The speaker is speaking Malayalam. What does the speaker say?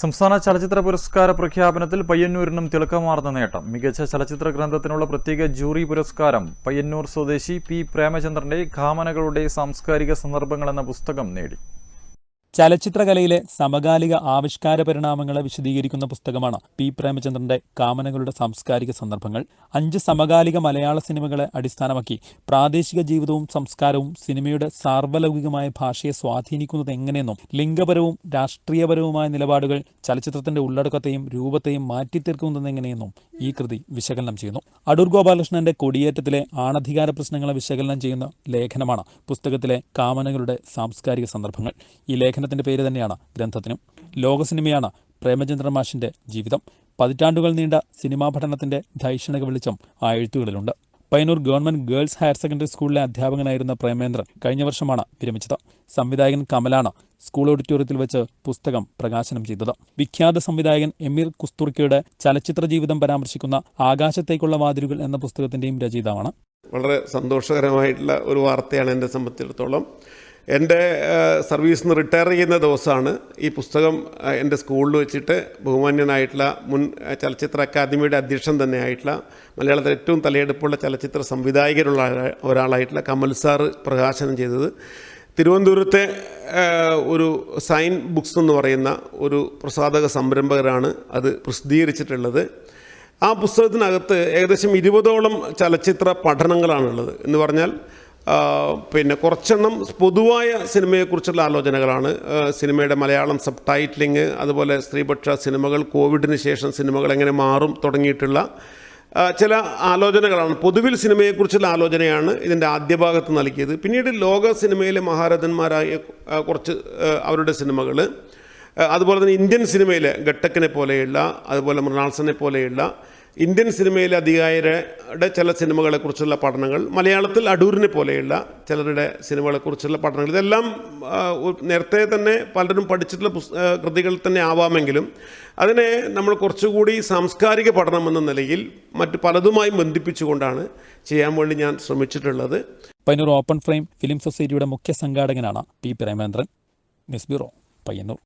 സംസ്ഥാന ചലച്ചിത്ര പുരസ്കാര പ്രഖ്യാപനത്തിൽ പയ്യന്നൂരിനും തിളക്കമാർന്ന നേട്ടം. മികച്ച ചലച്ചിത്ര ഗ്രന്ഥത്തിനുള്ള പ്രത്യേക ജൂറി പുരസ്കാരം പയ്യന്നൂർ സ്വദേശി പി പ്രേമചന്ദ്രന്റെ ഖാമനകളുടെ സാംസ്കാരിക സന്ദർഭങ്ങൾ എന്ന പുസ്തകം നേടി. ചലച്ചിത്രകലയിലെ സമകാലിക ആവിഷ്കാര പരിണാമങ്ങളെ വിശദീകരിക്കുന്ന പുസ്തകമാണ് പി. പ്രേമചന്ദ്രന്റെ കാമനകളുടെ സാംസ്കാരിക സന്ദർഭങ്ങൾ. അഞ്ച് സമകാലിക മലയാള സിനിമകളെ അടിസ്ഥാനമാക്കി പ്രാദേശിക ജീവിതവും സംസ്കാരവും സിനിമയുടെ സാർവലൗകികമായ ഭാഷയെ സ്വാധീനിക്കുന്നത് എങ്ങനെയെന്നും ലിംഗപരവും രാഷ്ട്രീയപരവുമായ നിലപാടുകൾ ചലച്ചിത്രത്തിന്റെ ഉള്ളടക്കത്തെയും രൂപത്തെയും മാറ്റിത്തീർക്കുന്നത് എങ്ങനെയെന്നും ഈ കൃതി വിശകലനം ചെയ്യുന്നു. അടൂർ ഗോപാലകൃഷ്ണന്റെ കൊടിയേറ്റത്തിലെ ആണധികാര പ്രശ്നങ്ങളെ വിശകലനം ചെയ്യുന്ന ലേഖനമാണ് പുസ്തകത്തിലെ കാമനകളുടെ സാംസ്കാരിക സന്ദർഭങ്ങൾ. ഈ ലേഖനത്തിന്റെ പേര് തന്നെയാണ് ഗ്രന്ഥത്തിനും. ലോക സിനിമയാണ് പ്രേമചന്ദ്രൻ മാഷിന്റെ ജീവിതം. പതിറ്റാണ്ടുകൾ നീണ്ട സിനിമാ പഠനത്തിന്റെ ധൈഷണിക വെളിച്ചം ആ എഴുത്തുകളിലുണ്ട്. Payyanur government girls higher secondary സ്കൂളിലെ അധ്യാപകനായിരുന്ന പ്രേമേന്ദ്രൻ കഴിഞ്ഞ വർഷമാണ് വിരമിച്ചത്. സംവിധായകൻ കമലാണ് സ്കൂൾ ഓഡിറ്റോറിയത്തിൽ വെച്ച് പുസ്തകം പ്രകാശനം ചെയ്തത്. വിഖ്യാത സംവിധായകൻ എമിർ കുസ്തുർക്കയുടെ ചലച്ചിത്ര ജീവിതം പരാമർശിക്കുന്ന ആകാശത്തേക്കുള്ള വാതിലുകൾ എന്ന പുസ്തകത്തിന്റെയും രചയിതാവാണ്. വളരെ സന്തോഷകരമായിട്ടുള്ള ഒരു വാർത്തയാണ് എന്നെ സംബന്ധിച്ചിടത്തോളം. എന്റെ സർവീസിൽ നിന്ന് റിട്ടയർ ചെയ്യുന്ന ദിവസമാണ് ഈ പുസ്തകം എന്റെ സ്കൂളിൽ വെച്ചിട്ട് ബഹുമാന്യനായിട്ടുള്ള മുൻ ചലച്ചിത്ര അക്കാദമിയുടെ അധ്യക്ഷൻ തന്നെ ആയിട്ടുള്ള മലയാളത്തിലെ ഏറ്റവും തലയെടുപ്പുള്ള ചലച്ചിത്ര സംവിധായകരുള്ള ഒരാളായിട്ടുള്ള കമൽ സാറ് പ്രകാശനം ചെയ്തത്. തിരുവനന്തപുരത്തെ ഒരു സൈൻ ബുക്സ് എന്ന് പറയുന്ന ഒരു പ്രസാധക സംരംഭകരാണ് അത് പ്രസിദ്ധീകരിച്ചിട്ടുള്ളത്. ആ പുസ്തകത്തിനകത്ത് ഏകദേശം ഇരുപതോളം ചലച്ചിത്ര പഠനങ്ങളാണുള്ളത്. എന്ന് പറഞ്ഞാൽ പിന്നെ കുറച്ചെണ്ണം പൊതുവായ സിനിമയെക്കുറിച്ചുള്ള ആലോചനകളാണ്. സിനിമയുടെ മലയാളം സബ് ടൈറ്റിലിങ് അതുപോലെ സ്ത്രീപക്ഷ സിനിമകൾ കോവിഡിന് ശേഷം സിനിമകൾ എങ്ങനെ മാറും തുടങ്ങിയിട്ടുള്ള ചില ആലോചനകളാണ്. പൊതുവിൽ സിനിമയെക്കുറിച്ചുള്ള ആലോചനയാണ് ഇതിന്റെ ആദ്യ ഭാഗത്ത് നൽകിയത്. പിന്നീട് ലോക സിനിമയിലെ മഹാരഥന്മാരായ കുറച്ച് അവരുടെ സിനിമകൾ അതുപോലെ തന്നെ ഇന്ത്യൻ സിനിമയിലെ ഘട്ടക്കിനെ പോലെയുള്ള അതുപോലെ മൃണാൾസനെ പോലെയുള്ള ഇന്ത്യൻ സിനിമയിലെ അധികാരിയുടെ ചില സിനിമകളെക്കുറിച്ചുള്ള പഠനങ്ങൾ മലയാളത്തിൽ അടൂരിനെ പോലെയുള്ള ചിലരുടെ സിനിമകളെക്കുറിച്ചുള്ള പഠനങ്ങൾ ഇതെല്ലാം നേരത്തെ തന്നെ പലരും പഠിച്ചിട്ടുള്ള കൃതികൾ തന്നെ ആവാമെങ്കിലും അതിനെ നമ്മൾ കുറച്ചുകൂടി സാംസ്കാരിക പഠനം എന്ന നിലയിൽ മറ്റു പലതുമായി ബന്ധിപ്പിച്ചുകൊണ്ടാണ് ചെയ്യാൻ വേണ്ടി ഞാൻ ശ്രമിച്ചിട്ടുള്ളത്. പയ്യന്നൂർ ഓപ്പൺ ഫ്രെയിം ഫിലിം സൊസൈറ്റിയുടെ മുഖ്യ സംഘാടകനാണ് P Premendran. News bureau Payyanur.